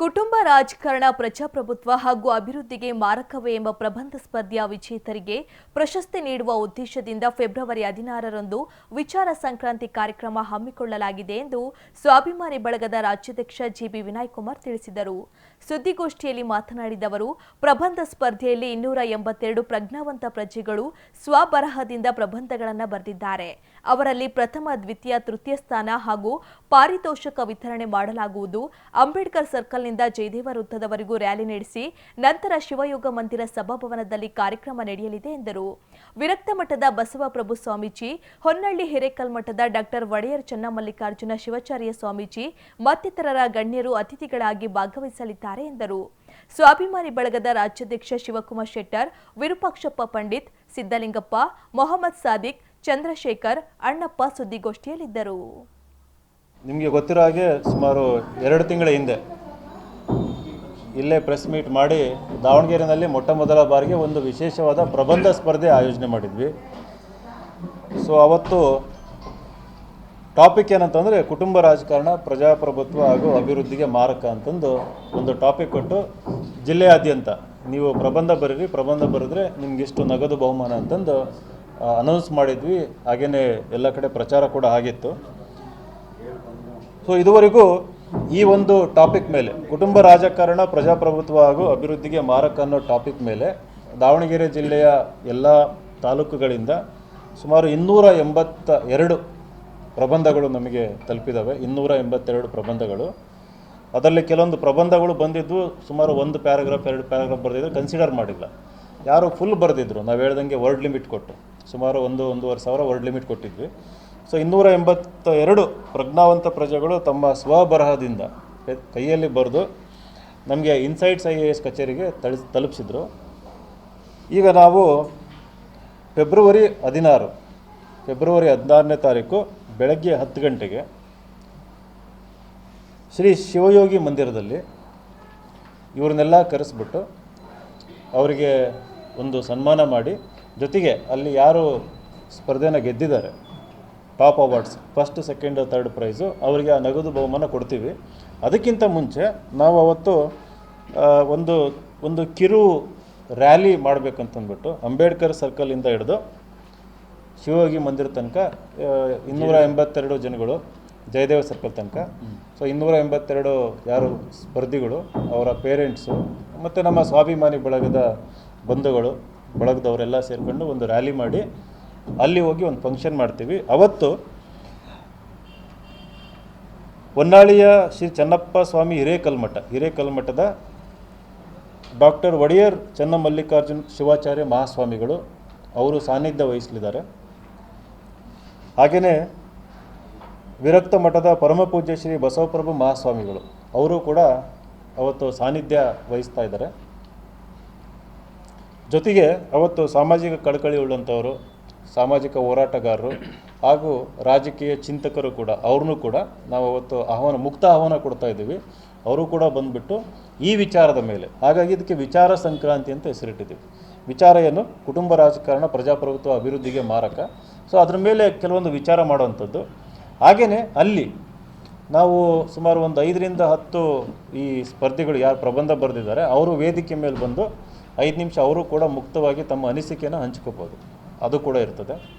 ಕುಟುಂಬ ರಾಜಕಾರಣ, ಪ್ರಜಾಪ್ರಭುತ್ವ ಹಾಗೂ ಅಭಿವೃದ್ಧಿಗೆ ಮಾರಕವೇ ಎಂಬ ಪ್ರಬಂಧ ಸ್ಪರ್ಧೆಯ ವಿಜೇತರಿಗೆ ಪ್ರಶಸ್ತಿ ನೀಡುವ ಉದ್ದೇಶದಿಂದ ಫೆಬ್ರವರಿ ಹದಿನಾರರಂದು ವಿಚಾರ ಸಂಕ್ರಾಂತಿ ಕಾರ್ಯಕ್ರಮ ಹಮ್ಮಿಕೊಳ್ಳಲಾಗಿದೆ ಎಂದು ಸ್ವಾಭಿಮಾನಿ ಬಳಗದ ರಾಜ್ಯಾಧ್ಯಕ್ಷ ಜಿಬಿ ವಿನಯ್ ಕುಮಾರ್ ತಿಳಿಸಿದರು. ಸುದ್ದಿಗೋಷ್ಠಿಯಲ್ಲಿ ಮಾತನಾಡಿದ ಅವರು, ಪ್ರಬಂಧ ಸ್ಪರ್ಧೆಯಲ್ಲಿ ಇನ್ನೂರ ಎಂಬತ್ತೆರಡು ಪ್ರಜ್ಞಾವಂತ ಪ್ರಜೆಗಳು ಸ್ವಬರಹದಿಂದ ಪ್ರಬಂಧಗಳನ್ನು ಬರೆದಿದ್ದಾರೆ. ಅವರಲ್ಲಿ ಪ್ರಥಮ, ದ್ವಿತೀಯ, ತೃತೀಯ ಸ್ಥಾನ ಹಾಗೂ ಪಾರಿತೋಷಕ ವಿತರಣೆ ಮಾಡಲಾಗುವುದು. ಅಂಬೇಡ್ಕರ್ ಸರ್ಕಲ್ನಿಂದ ಜಯದೇವ ವೃತ್ತದವರೆಗೂ ರ್ಯಾಲಿ ನಡೆಸಿ ನಂತರ ಶಿವಯೋಗ ಮಂದಿರ ಸಭಾಭವನದಲ್ಲಿ ಕಾರ್ಯಕ್ರಮ ನಡೆಯಲಿದೆ ಎಂದರು. ವಿರಕ್ತ ಮಠದ ಬಸವಪ್ರಭು ಸ್ವಾಮೀಜಿ, ಹೊನ್ನಳ್ಳಿ ಹಿರೇಕಲ್ ಮಠದ ಡಾಕ್ಟರ್ ಒಡೆಯರ್ ಚನ್ನಮಲ್ಲಿಕಾರ್ಜುನ ಶಿವಾಚಾರ್ಯ ಸ್ವಾಮೀಜಿ, ಮತ್ತಿತರರ ಗಣ್ಯರು ಅತಿಥಿಗಳಾಗಿ ಭಾಗವಹಿಸಲಿದ್ದಾರೆ ಎಂದರು. ಸ್ವಾಭಿಮಾನಿ ಬಳಗದ ರಾಜ್ಯಾಧ್ಯಕ್ಷ ಶಿವಕುಮಾರ್ ಶೆಟ್ಟರ್, ವಿರೂಪಾಕ್ಷಪ್ಪ ಪಂಡಿತ್ ಸಿದ್ದಲಿಂಗಪ್ಪ ಮೊಹಮ್ಮದ್ ಸಾದಿಕ್, ಚಂದ್ರಶೇಖರ್, ಅಣ್ಣಪ್ಪ ಸುದ್ದಿಗೋಷ್ಠಿಯಲ್ಲಿದ್ದರು. ನಿಮಗೆ ಗೊತ್ತಿರೋ ಹಾಗೆ ಸುಮಾರು ಎರಡು ತಿಂಗಳ ಹಿಂದೆ ಇಲ್ಲೇ ಪ್ರೆಸ್ ಮೀಟ್ ಮಾಡಿ ದಾವಣಗೆರೆಯಲ್ಲಿ ಮೊಟ್ಟ ಮೊದಲ ಬಾರಿಗೆ ಒಂದು ವಿಶೇಷವಾದ ಪ್ರಬಂಧ ಸ್ಪರ್ಧೆ ಆಯೋಜನೆ ಮಾಡಿದ್ವಿ. ಸೊ ಅವತ್ತು ಟಾಪಿಕ್ ಏನಂತಂದರೆ ಕುಟುಂಬ ರಾಜಕಾರಣ, ಪ್ರಜಾಪ್ರಭುತ್ವ ಹಾಗೂ ಅಭಿವೃದ್ಧಿಗೆ ಮಾರಕ ಅಂತಂದು ಒಂದು ಟಾಪಿಕ್ ಕೊಟ್ಟು ಜಿಲ್ಲೆಯಾದ್ಯಂತ ನೀವು ಪ್ರಬಂಧ ಬರೀರಿ, ಪ್ರಬಂಧ ಬರೆದ್ರೆ ನಿಮ್ಗೆ ಇಷ್ಟು ನಗದು ಬಹುಮಾನ ಅಂತಂದು ಅನೌನ್ಸ್ ಮಾಡಿದ್ವಿ. ಹಾಗೆಯೇ ಎಲ್ಲ ಕಡೆ ಪ್ರಚಾರ ಕೂಡ ಆಗಿತ್ತು. ಸೊ ಇದುವರೆಗೂ ಈ ಒಂದು ಟಾಪಿಕ್ ಮೇಲೆ, ಕುಟುಂಬ ರಾಜಕಾರಣ, ಪ್ರಜಾಪ್ರಭುತ್ವ ಹಾಗೂ ಅಭಿವೃದ್ಧಿಗೆ ಮಾರಕ ಅನ್ನೋ ಟಾಪಿಕ್ ಮೇಲೆ ದಾವಣಗೆರೆ ಜಿಲ್ಲೆಯ ಎಲ್ಲ ತಾಲೂಕುಗಳಿಂದ ಸುಮಾರು ಇನ್ನೂರ ಎಂಬತ್ತ ಎರಡು ಪ್ರಬಂಧಗಳು ನಮಗೆ ತಲುಪಿದ್ದಾವೆ ಇನ್ನೂರ ಎಂಬತ್ತೆರಡು ಪ್ರಬಂಧಗಳು. ಅದರಲ್ಲಿ ಕೆಲವೊಂದು ಪ್ರಬಂಧಗಳು ಬಂದಿದ್ದು ಸುಮಾರು ಒಂದು ಪ್ಯಾರಾಗ್ರಾಫ್, ಎರಡು ಪ್ಯಾರಾಗ್ರಾಫ್ ಬರೆದಿದ್ರು ಕನ್ಸಿಡರ್ ಮಾಡಿಲ್ಲ. ಯಾರು ಫುಲ್ ಬರೆದಿದ್ರು. ನಾವು ಹೇಳ್ದಂಗೆ ವರ್ಡ್ ಲಿಮಿಟ್ ಕೊಟ್ಟು. ಸುಮಾರು ಒಂದು, ಒಂದೂವರೆ ಸಾವಿರ ವರ್ಡ್ ಲಿಮಿಟ್ ಕೊಟ್ಟಿದ್ವಿ. ಸೊ ಇನ್ನೂರ ಎಂಬತ್ತ ಎರಡು ಪ್ರಜ್ಞಾವಂತ ಪ್ರಜೆಗಳು ತಮ್ಮ ಸ್ವಬರಹದಿಂದ ಕೈಯಲ್ಲಿ ಬರೆದು ನಮಗೆ ಇನ್ಸೈಟ್ಸ್ ಐ ಎ ಎಸ್ ಕಚೇರಿಗೆ ತಳಿಸ್ ತಲುಪಿಸಿದ್ರು. ಈಗ ನಾವು ಫೆಬ್ರವರಿ ಹದಿನಾರು, ಫೆಬ್ರವರಿ ಹದಿನಾರನೇ ತಾರೀಕು ಬೆಳಗ್ಗೆ ಹತ್ತು ಗಂಟೆಗೆ ಶ್ರೀ ಶಿವಯೋಗಿ ಮಂದಿರದಲ್ಲಿ ಇವ್ರನ್ನೆಲ್ಲ ಕರೆಸ್ಬಿಟ್ಟು ಅವರಿಗೆ ಒಂದು ಸನ್ಮಾನ ಮಾಡಿ ಜೊತೆಗೆ ಅಲ್ಲಿ ಯಾರು ಸ್ಪರ್ಧೆನ ಗೆದ್ದಿದ್ದಾರೆ top awards first second third prize ಅವರಿಗೆ ಆ ನಗದು ಬಹುಮಾನ ಕೊಡ್ತೀವಿ. ಅದಕ್ಕಿಂತ ಮುಂಚೆ ನಾವು ಅವತ್ತು ಒಂದು ಒಂದು ಕಿರು ರ್ಯಾಲಿ ಮಾಡಬೇಕಂತಂದ್ಬಿಟ್ಟು ಅಂಬೇಡ್ಕರ್ ಸರ್ಕಲಿಂದ ಹಿಡಿದು ಶಿವಯೋಗಿ ಮಂದಿರ ತನಕ ಇನ್ನೂರ ಎಂಬತ್ತೆರಡು ಜನಗಳು ಜಯದೇವ ಸರ್ಕಲ್ ತನಕ. ಸೊ ಇನ್ನೂರ ಎಂಬತ್ತೆರಡು ಯಾರು ಸ್ಪರ್ಧಿಗಳು, ಅವರ ಪೇರೆಂಟ್ಸು ಮತ್ತು ನಮ್ಮ ಸ್ವಾಭಿಮಾನಿ ಬಳಗದ ಬಂಧುಗಳು, ಬಳಗದವರೆಲ್ಲ ಸೇರಿಕೊಂಡು ಒಂದು ರ್ಯಾಲಿ ಮಾಡಿ ಅಲ್ಲಿ ಹೋಗಿ ಒಂದು ಫಂಕ್ಷನ್ ಮಾಡ್ತೀವಿ. ಅವತ್ತು ಹೊನ್ನಾಳಿಯ ಶ್ರೀ ಚನ್ನಪ್ಪ ಸ್ವಾಮಿ ಹಿರೇಕಲ್ಮಠ, ಹಿರೇಕಲ್ಮಠದ ಡಾಕ್ಟರ್ ಒಡೆಯರ್ ಚನ್ನಮಲ್ಲಿಕಾರ್ಜುನ್ ಶಿವಾಚಾರ್ಯ ಮಹಾಸ್ವಾಮಿಗಳು ಅವರು ಸಾನ್ನಿಧ್ಯ ವಹಿಸಲಿದ್ದಾರೆ. ಹಾಗೆಯೇ ವಿರಕ್ತ ಮಠದ ಪರಮಪೂಜ್ಯ ಶ್ರೀ ಬಸವಪ್ರಭು ಮಹಾಸ್ವಾಮಿಗಳು, ಅವರು ಕೂಡ ಅವತ್ತು ಸಾನ್ನಿಧ್ಯ ವಹಿಸ್ತಾ ಇದ್ದಾರೆ. ಜೊತೆಗೆ ಅವತ್ತು ಸಾಮಾಜಿಕ ಕಳಕಳಿ ಉಳ್ಳಂಥವರು ಸಾಮಾಜಿಕ ಹೋರಾಟಗಾರರು ಹಾಗೂ ರಾಜಕೀಯ ಚಿಂತಕರು ಕೂಡ, ಅವ್ರನ್ನೂ ಕೂಡ ನಾವು ಅವತ್ತು ಆಹ್ವಾನ, ಮುಕ್ತ ಆಹ್ವಾನ ಕೊಡ್ತಾ ಇದ್ದೀವಿ. ಅವರು ಕೂಡ ಬಂದುಬಿಟ್ಟು ಈ ವಿಚಾರದ ಮೇಲೆ, ಹಾಗಾಗಿ ಇದಕ್ಕೆ ವಿಚಾರ ಸಂಕ್ರಾಂತಿ ಅಂತ ಹೆಸರಿಟ್ಟಿದ್ದೀವಿ. ವಿಚಾರ ಏನು? ಕುಟುಂಬ ರಾಜಕಾರಣ, ಪ್ರಜಾಪ್ರಭುತ್ವ ಅಭಿವೃದ್ಧಿಗೆ ಮಾರಕ. ಸೊ ಅದ್ರ ಮೇಲೆ ಕೆಲವೊಂದು ವಿಚಾರ ಮಾಡುವಂಥದ್ದು. ಹಾಗೆಯೇ ಅಲ್ಲಿ ನಾವು ಸುಮಾರು ಒಂದು ಐದರಿಂದ ಹತ್ತು ಈ ಸ್ಪರ್ಧಿಗಳು ಯಾರು ಪ್ರಬಂಧ ಬರೆದಿದ್ದಾರೆ, ಅವರು ವೇದಿಕೆ ಮೇಲೆ ಬಂದು ಐದು ನಿಮಿಷ ಅವರು ಕೂಡ ಮುಕ್ತವಾಗಿ ತಮ್ಮ ಅನಿಸಿಕೆಯನ್ನು ಹಂಚ್ಕೋಬೋದು. ಅದು ಕೂಡ ಇರ್ತದೆ.